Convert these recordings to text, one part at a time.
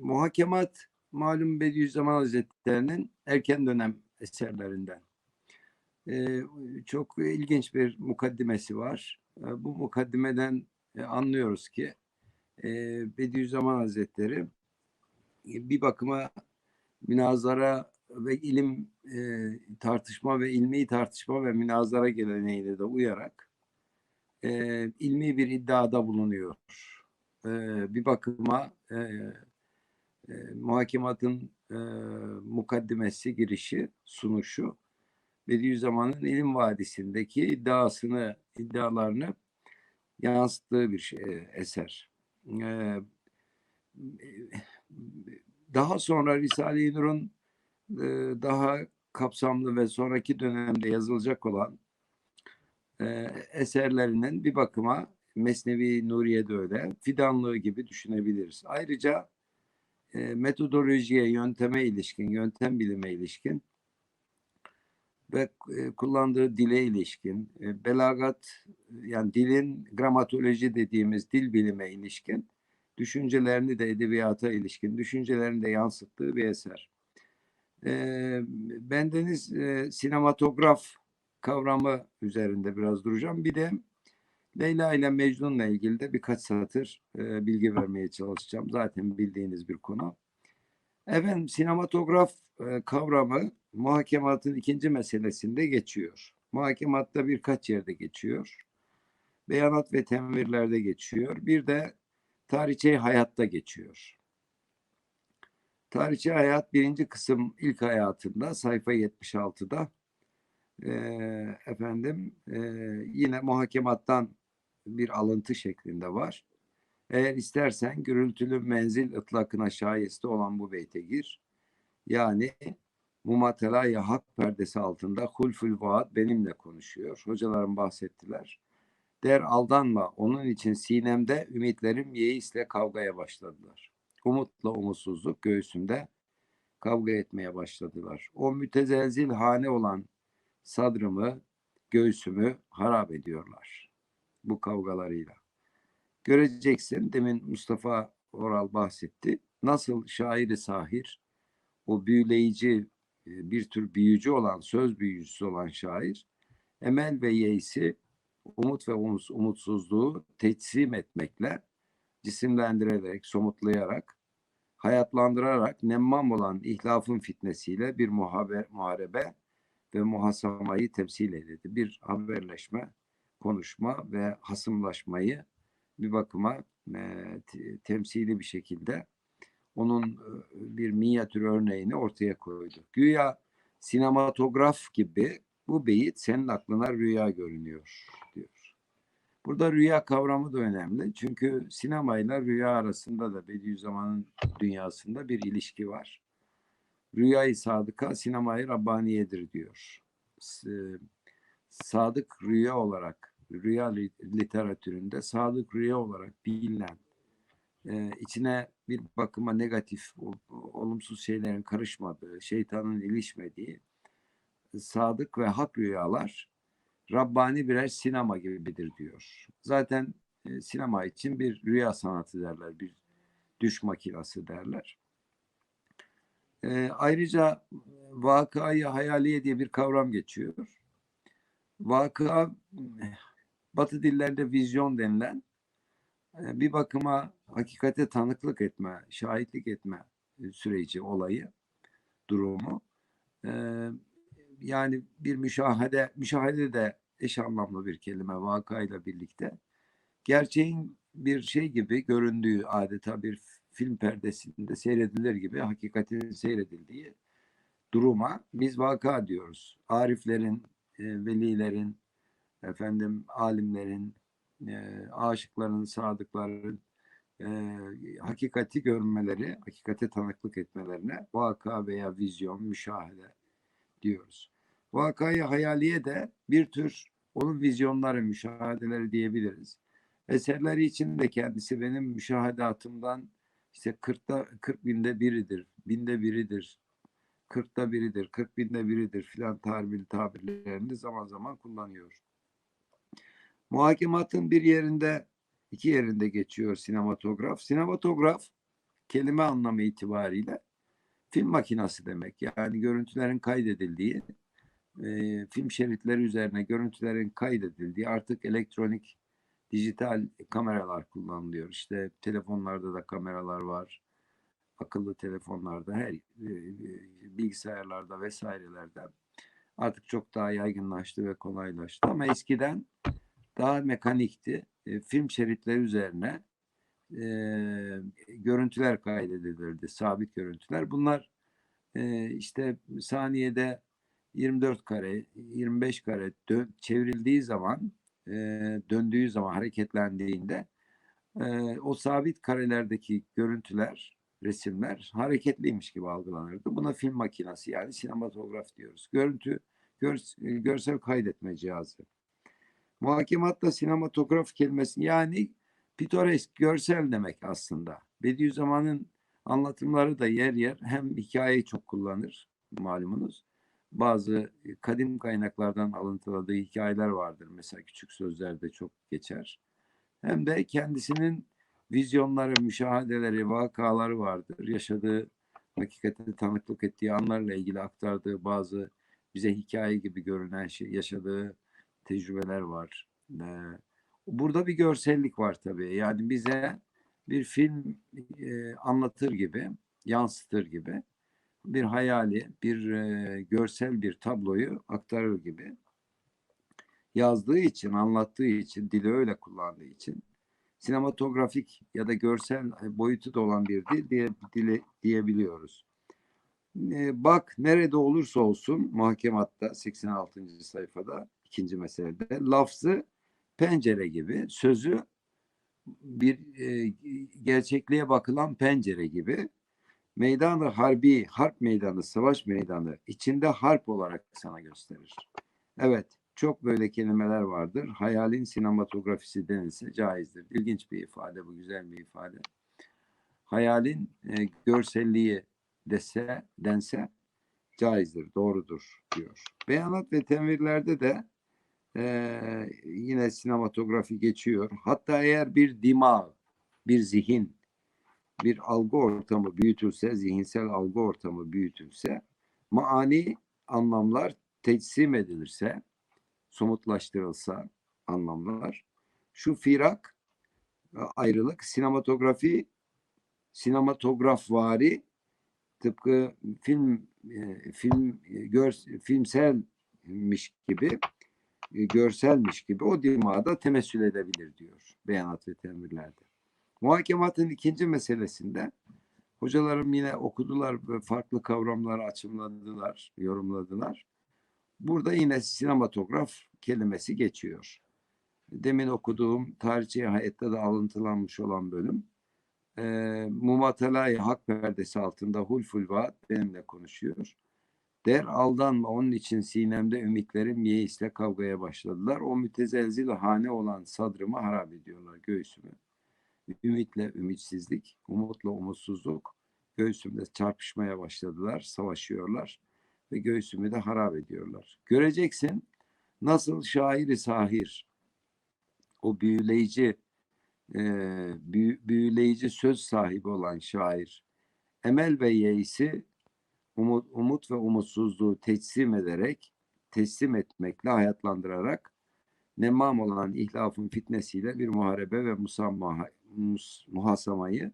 muhakemat malum Bediüzzaman Hazretleri'nin erken dönem eserlerinden. E, çok ilginç bir mukaddimesi var. E, bu mukaddimeden e, anlıyoruz ki e, Bediüzzaman Hazretleri e, bir bakıma münazara ve ilim e, tartışma ve ilmi tartışma ve münazara geleneğine de uyarak e, ilmi bir iddiada bulunuyor. E, bir bakıma e, e, muhakematın e, mukaddimesi, girişi, sunuşu Bediüzzaman'ın ilim vadisindeki iddiasını, iddialarını yansıttığı bir şey, eser. E, daha sonra Risale-i Nur'un e, daha kapsamlı ve sonraki dönemde yazılacak olan e, eserlerinin bir bakıma Mesnevi Nuriye'de öyle fidanlığı gibi düşünebiliriz. Ayrıca e, metodolojiye, yönteme ilişkin, yöntem bilime ilişkin ve e, kullandığı dile ilişkin, e, belagat yani dilin gramatoloji dediğimiz dil bilime ilişkin düşüncelerini de edebiyata ilişkin düşüncelerini de yansıttığı bir eser. E, bendeniz e, sinematograf kavramı üzerinde biraz duracağım. Bir de Leyla ile Mecnun'la ilgili de birkaç satır e, bilgi vermeye çalışacağım. Zaten bildiğiniz bir konu. Efendim sinematograf e, kavramı muhakematın ikinci meselesinde geçiyor. Muhakematta birkaç yerde geçiyor. Beyanat ve temirlerde geçiyor. Bir de tarihçe hayatta geçiyor. Tarihçe hayat birinci kısım ilk hayatında sayfa 76'da e, efendim e, yine muhakemattan bir alıntı şeklinde var. Eğer istersen gürültülü menzil ıtlakına şayeste olan bu beyte gir. Yani Mumatelaya hak perdesi altında hulful vaat benimle konuşuyor. Hocalarım bahsettiler. Der aldanma onun için sinemde ümitlerim yeisle kavgaya başladılar. Umutla umutsuzluk göğsümde kavga etmeye başladılar. O mütezelzil hane olan sadrımı, göğsümü harap ediyorlar bu kavgalarıyla. Göreceksin demin Mustafa Oral bahsetti. Nasıl şairi sahir, o büyüleyici e, bir tür büyücü olan, söz büyücüsü olan şair, emel ve yeisi, umut ve umutsuzluğu teslim etmekle, cisimlendirerek, somutlayarak, hayatlandırarak nemmam olan ihlafın fitnesiyle bir muhaber, muharebe ve muhasamayı temsil edildi. Bir haberleşme, konuşma ve hasımlaşmayı bir bakıma e, temsili bir şekilde onun e, bir minyatür örneğini ortaya koydu. Güya sinematograf gibi bu beyit senin aklına rüya görünüyor diyor. Burada rüya kavramı da önemli. Çünkü sinemayla rüya arasında da Bediüzzaman'ın dünyasında bir ilişki var. Rüyayı sadıka sinemayı Rabbaniyedir diyor. Sadık rüya olarak, rüya literatüründe sadık rüya olarak bilinen, e, içine bir bakıma negatif, olumsuz şeylerin karışmadığı, şeytanın ilişmediği sadık ve hak rüyalar Rabbani birer sinema gibidir diyor. Zaten e, sinema için bir rüya sanatı derler, bir düş makinası derler. E, ayrıca vakayı hayaliye diye bir kavram geçiyor. Vaka Batı dillerde vizyon denilen e, bir bakıma hakikate tanıklık etme, şahitlik etme e, süreci, olayı, durumu. E, yani bir müşahede, müşahede de eş anlamlı bir kelime vakayla birlikte. Gerçeğin bir şey gibi göründüğü adeta bir film perdesinde seyredilir gibi hakikatin seyredildiği duruma biz vaka diyoruz. Ariflerin, velilerin, efendim alimlerin, e, aşıkların, sadıkların e, hakikati görmeleri, hakikate tanıklık etmelerine vaka veya vizyon, müşahede diyoruz. Vakayı hayaliye de bir tür onun vizyonları, müşahedeleri diyebiliriz. Eserleri için de kendisi benim müşahedatımdan işte 40'ta 40 binde biridir, binde biridir, 40'ta biridir, 40 binde biridir filan tabir tabirlerini zaman zaman kullanıyor. Muhakematın bir yerinde, iki yerinde geçiyor sinematograf. Sinematograf kelime anlamı itibariyle film makinası demek. Yani görüntülerin kaydedildiği, e, film şeritleri üzerine görüntülerin kaydedildiği artık elektronik dijital kameralar kullanılıyor. İşte telefonlarda da kameralar var. Akıllı telefonlarda, her e, bilgisayarlarda vesairelerde artık çok daha yaygınlaştı ve kolaylaştı. Ama eskiden daha mekanikti. E, film şeritleri üzerine e, görüntüler kaydedilirdi, sabit görüntüler. Bunlar e, işte saniyede 24 kare, 25 kare dön, çevrildiği zaman, e, döndüğü zaman, hareketlendiğinde e, o sabit karelerdeki görüntüler, resimler hareketliymiş gibi algılanırdı. Buna film makinesi yani sinematograf diyoruz. Görüntü, gör, görsel kaydetme cihazı. Muhakematta sinematograf kelimesi yani pitoresk, görsel demek aslında. Bediüzzaman'ın anlatımları da yer yer hem hikayeyi çok kullanır malumunuz. Bazı kadim kaynaklardan alıntıladığı hikayeler vardır. Mesela küçük sözlerde çok geçer. Hem de kendisinin vizyonları, müşahedeleri, vakaları vardır. Yaşadığı, hakikate tanıklık ettiği anlarla ilgili aktardığı bazı bize hikaye gibi görünen şey, yaşadığı tecrübeler var. Burada bir görsellik var tabii. Yani bize bir film e, anlatır gibi, yansıtır gibi bir hayali, bir e, görsel bir tabloyu aktarır gibi yazdığı için, anlattığı için, dili öyle kullandığı için sinematografik ya da görsel boyutu da olan bir dil diye, dili diyebiliyoruz. E, bak nerede olursa olsun muhakematta 86. sayfada ikinci meselede lafzı pencere gibi, sözü bir e, gerçekliğe bakılan pencere gibi meydanı harbi, harp meydanı, savaş meydanı içinde harp olarak sana gösterir. Evet, çok böyle kelimeler vardır. Hayalin sinematografisi denilse caizdir. İlginç bir ifade bu, güzel bir ifade. Hayalin e, görselliği dese, dense caizdir, doğrudur diyor. Beyanat ve temirlerde de e, yine sinematografi geçiyor. Hatta eğer bir dima, bir zihin, bir algı ortamı büyütülse, zihinsel algı ortamı büyütülse, maani anlamlar teçsim edilirse, somutlaştırılsa anlamlar, şu firak, ayrılık, sinematografi, sinematografvari tıpkı film e, film e, gör, filmselmiş gibi e, görselmiş gibi o dimada temessül edebilir diyor beyanat ve temirlerde. Muhakematın ikinci meselesinde hocalarım yine okudular ve farklı kavramları açımladılar, yorumladılar. Burada yine sinematograf kelimesi geçiyor. Demin okuduğum tarihçi hayatta da alıntılanmış olan bölüm e, Mumatalay Hak perdesi altında Hulful Vaat benimle konuşuyor. Der aldanma onun için sinemde ümitlerim yeisle kavgaya başladılar. O mütezelzil hane olan sadrımı harap ediyorlar göğsümü. Ümitle ümitsizlik, umutla umutsuzluk göğsümde çarpışmaya başladılar, savaşıyorlar ve göğsümü de harap ediyorlar. Göreceksin nasıl şairi sahir, o büyüleyici, e, büyü, büyüleyici söz sahibi olan şair, emel ve yeisi umut, umut ve umutsuzluğu teslim ederek, teslim etmekle hayatlandırarak nemam olan ihlafın fitnesiyle bir muharebe ve musamma, mus, muhasamayı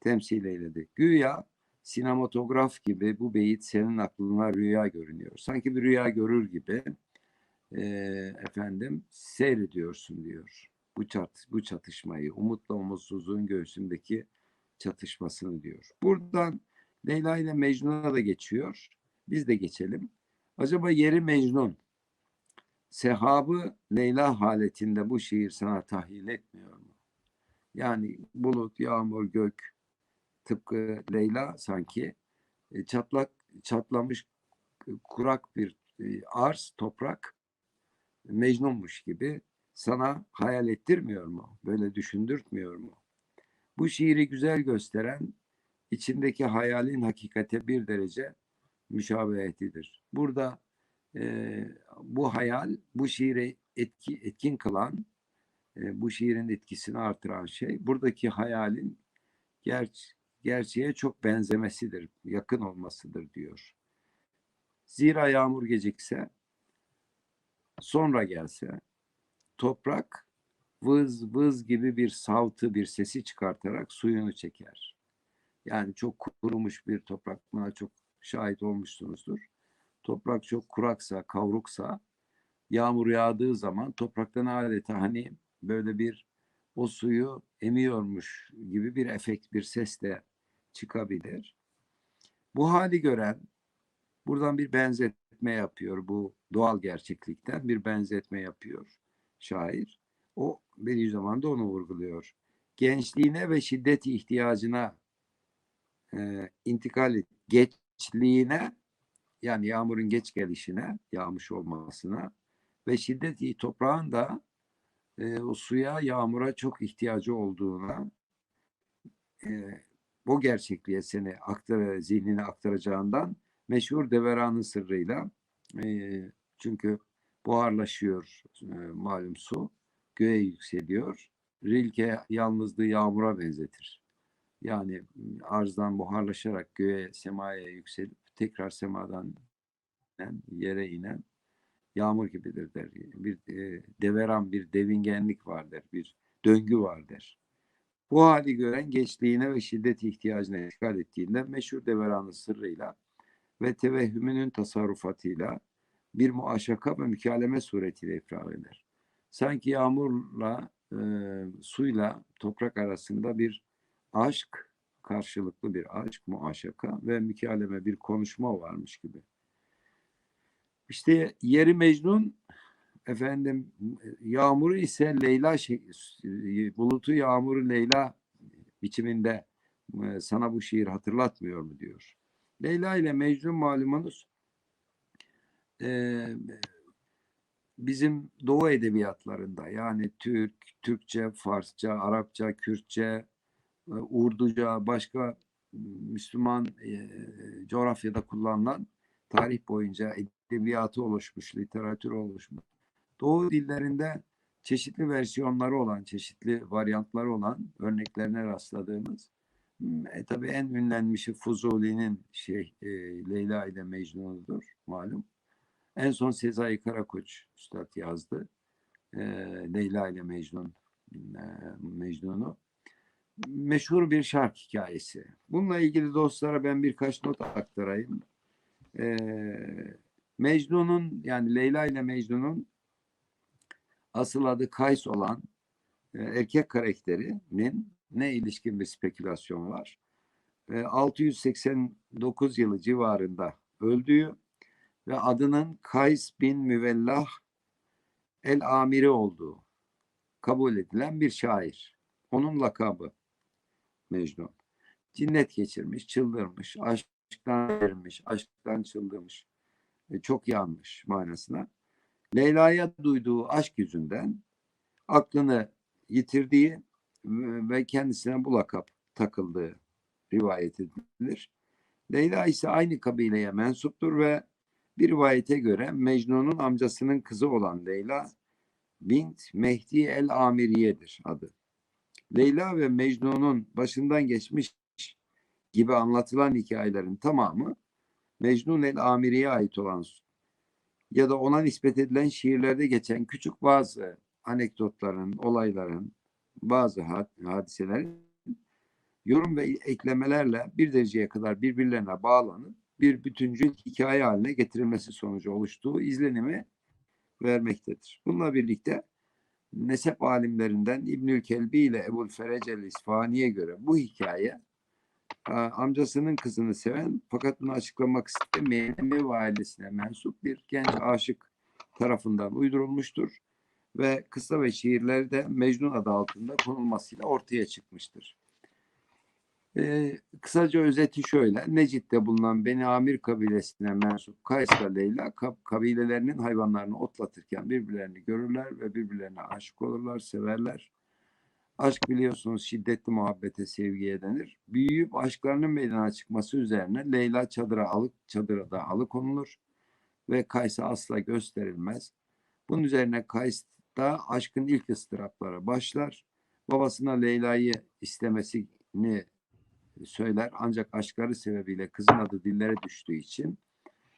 temsil eyledi. Güya sinematograf gibi bu beyit senin aklına rüya görünüyor. Sanki bir rüya görür gibi e, efendim seyrediyorsun diyor. Bu çat bu çatışmayı, umutla umutsuzluğun göğsündeki çatışmasını diyor. Buradan Leyla ile Mecnun'a da geçiyor. Biz de geçelim. Acaba yeri Mecnun sehabı Leyla haletinde bu şiir sana tahlil etmiyor mu? Yani bulut, yağmur, gök tıpkı Leyla sanki e, çatlak çatlamış kurak bir e, arz, toprak Mecnunmuş gibi sana hayal ettirmiyor mu? Böyle düşündürtmüyor mu? Bu şiiri güzel gösteren içindeki hayalin hakikate bir derece müşabehetidir. Burada e, bu hayal, bu şiiri etki, etkin kılan, e, bu şiirin etkisini artıran şey, buradaki hayalin ger gerçeğe çok benzemesidir, yakın olmasıdır diyor. Zira yağmur gecikse, sonra gelse, toprak vız vız gibi bir savtı, bir sesi çıkartarak suyunu çeker. Yani çok kurumuş bir toprak, buna çok şahit olmuşsunuzdur. Toprak çok kuraksa, kavruksa, yağmur yağdığı zaman topraktan adeta hani böyle bir o suyu emiyormuş gibi bir efekt, bir ses de çıkabilir. Bu hali gören buradan bir benzetme yapıyor. Bu doğal gerçeklikten bir benzetme yapıyor şair. O bir zamanda onu vurguluyor. Gençliğine ve şiddet ihtiyacına e, intikal geçliğine yani yağmurun geç gelişine, yağmış olmasına ve şiddeti toprağın da e, o suya, yağmura çok ihtiyacı olduğuna e, bu gerçekliğe seni aktar, zihnine aktaracağından meşhur Deveran'ın sırrıyla e, çünkü buharlaşıyor e, malum su göğe yükseliyor. Rilke yalnızlığı yağmura benzetir. Yani arzdan buharlaşarak göğe, semaya yükselip tekrar semadan yere inen yağmur gibidir der. Bir e, deveran, bir devingenlik vardır, bir döngü vardır. Bu hali gören geçliğine ve şiddet ihtiyacına işgal ettiğinden meşhur deveranın sırrıyla ve tevehhümünün tasarrufatıyla bir muaşaka ve mükaleme suretiyle ifrar eder. Sanki yağmurla, e, suyla toprak arasında bir aşk, karşılıklı bir aşk, muaşaka ve mükaleme bir konuşma varmış gibi. İşte yeri Mecnun efendim yağmuru ise Leyla bulutu yağmuru Leyla biçiminde e, sana bu şiir hatırlatmıyor mu diyor. Leyla ile Mecnun malumunuz e, bizim Doğu edebiyatlarında yani Türk, Türkçe, Farsça, Arapça, Kürtçe, e, Urduca, başka Müslüman e, coğrafyada kullanılan tarih boyunca edebiyatı oluşmuş, literatür oluşmuş. Doğu dillerinde çeşitli versiyonları olan, çeşitli varyantları olan örneklerine rastladığımız e, tabii en ünlenmişi Fuzuli'nin şey e, Leyla ile Mecnun'udur malum. En son Sezai Karakoç Üstad yazdı. E, Leyla ile Mecnun e, Mecnun'u. Meşhur bir şark hikayesi. Bununla ilgili dostlara ben birkaç not aktarayım. E, Mecnun'un yani Leyla ile Mecnun'un asıl adı Kays olan e, erkek karakterinin ne ilişkin bir spekülasyon var. E, 689 yılı civarında öldüğü ve adının Kays bin Müvellah el Amiri olduğu kabul edilen bir şair. Onun lakabı Mecnun. Cinnet geçirmiş, çıldırmış, aşktan verilmiş, aşktan çıldırmış. E, çok yanmış manasına. Leyla'ya duyduğu aşk yüzünden aklını yitirdiği ve kendisine bu lakap takıldığı rivayet edilir. Leyla ise aynı kabileye mensuptur ve bir rivayete göre Mecnun'un amcasının kızı olan Leyla bint Mehdi el Amiriye'dir adı. Leyla ve Mecnun'un başından geçmiş gibi anlatılan hikayelerin tamamı Mecnun el Amiri'ye ait olan ya da ona nispet edilen şiirlerde geçen küçük bazı anekdotların, olayların, bazı hadiselerin yorum ve eklemelerle bir dereceye kadar birbirlerine bağlanıp bir bütüncül hikaye haline getirilmesi sonucu oluştuğu izlenimi vermektedir. Bununla birlikte nesep alimlerinden İbnül Kelbi ile Ebul Ferecel İsfani'ye göre bu hikaye amcasının kızını seven fakat bunu açıklamak istemeyen Emevi ailesine mensup bir genç aşık tarafından uydurulmuştur ve kısa ve şiirleri de Mecnun adı altında konulmasıyla ortaya çıkmıştır. Ee, kısaca özeti şöyle. Necit'te bulunan Beni Amir kabilesine mensup Kays'la Leyla kabilelerinin hayvanlarını otlatırken birbirlerini görürler ve birbirlerine aşık olurlar, severler. Aşk biliyorsunuz şiddetli muhabbete, sevgiye denir. Büyüyüp aşklarının meydana çıkması üzerine Leyla çadıra alıp çadıra da alıkonulur ve Kays'a asla gösterilmez. Bunun üzerine Kays'ta aşkın ilk ıstırapları başlar. Babasına Leyla'yı istemesini söyler. Ancak aşkları sebebiyle kızın adı dillere düştüğü için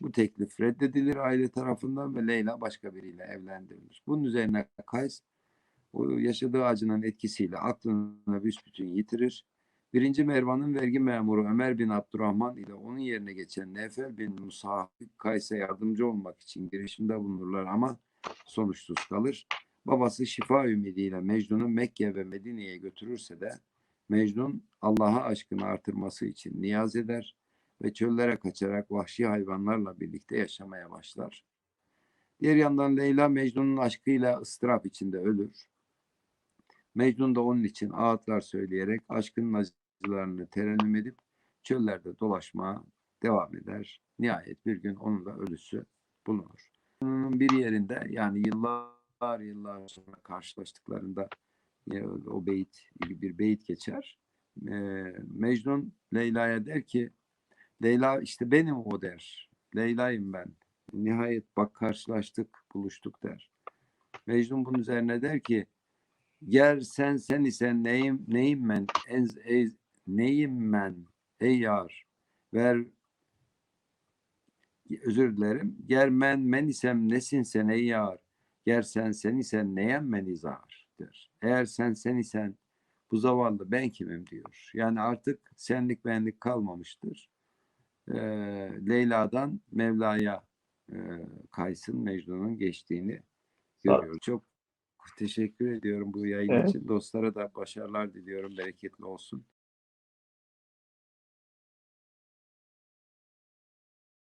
bu teklif reddedilir aile tarafından ve Leyla başka biriyle evlendirilir. Bunun üzerine Kays o yaşadığı acının etkisiyle aklını büsbütün yitirir. Birinci Mervan'ın vergi memuru Ömer bin Abdurrahman ile onun yerine geçen Nefel bin Musa Kays'e yardımcı olmak için girişimde bulunurlar ama sonuçsuz kalır. Babası şifa ümidiyle Mecnun'u Mekke ve Medine'ye götürürse de Mecnun Allah'a aşkını artırması için niyaz eder ve çöllere kaçarak vahşi hayvanlarla birlikte yaşamaya başlar. Diğer yandan Leyla Mecnun'un aşkıyla ıstırap içinde ölür. Mecnun da onun için ağıtlar söyleyerek aşkının acılarını terennüm edip çöllerde dolaşmaya devam eder. Nihayet bir gün onun da ölüsü bulunur. Bunun bir yerinde yani yıllar yıllar sonra karşılaştıklarında o beyit bir beyit geçer. Mecnun Leyla'ya der ki Leyla işte benim o der. Leyla'yım ben. Nihayet bak karşılaştık, buluştuk der. Mecnun bunun üzerine der ki Ger sen sen isen neyim neyim ben en ey, neyim ben ey yar ver özür dilerim. Ger men men isem nesin sen ey yar. Ger sen sen isen neyem men izar der. Eğer sen sen isen bu zavallı ben kimim diyor. Yani artık senlik benlik kalmamıştır. Ee, Leyla'dan Mevla'ya e, Kays'ın Mecnun'un geçtiğini görüyoruz. Çok teşekkür ediyorum bu yayın Evet. için. Dostlara da başarılar diliyorum. Bereketli olsun.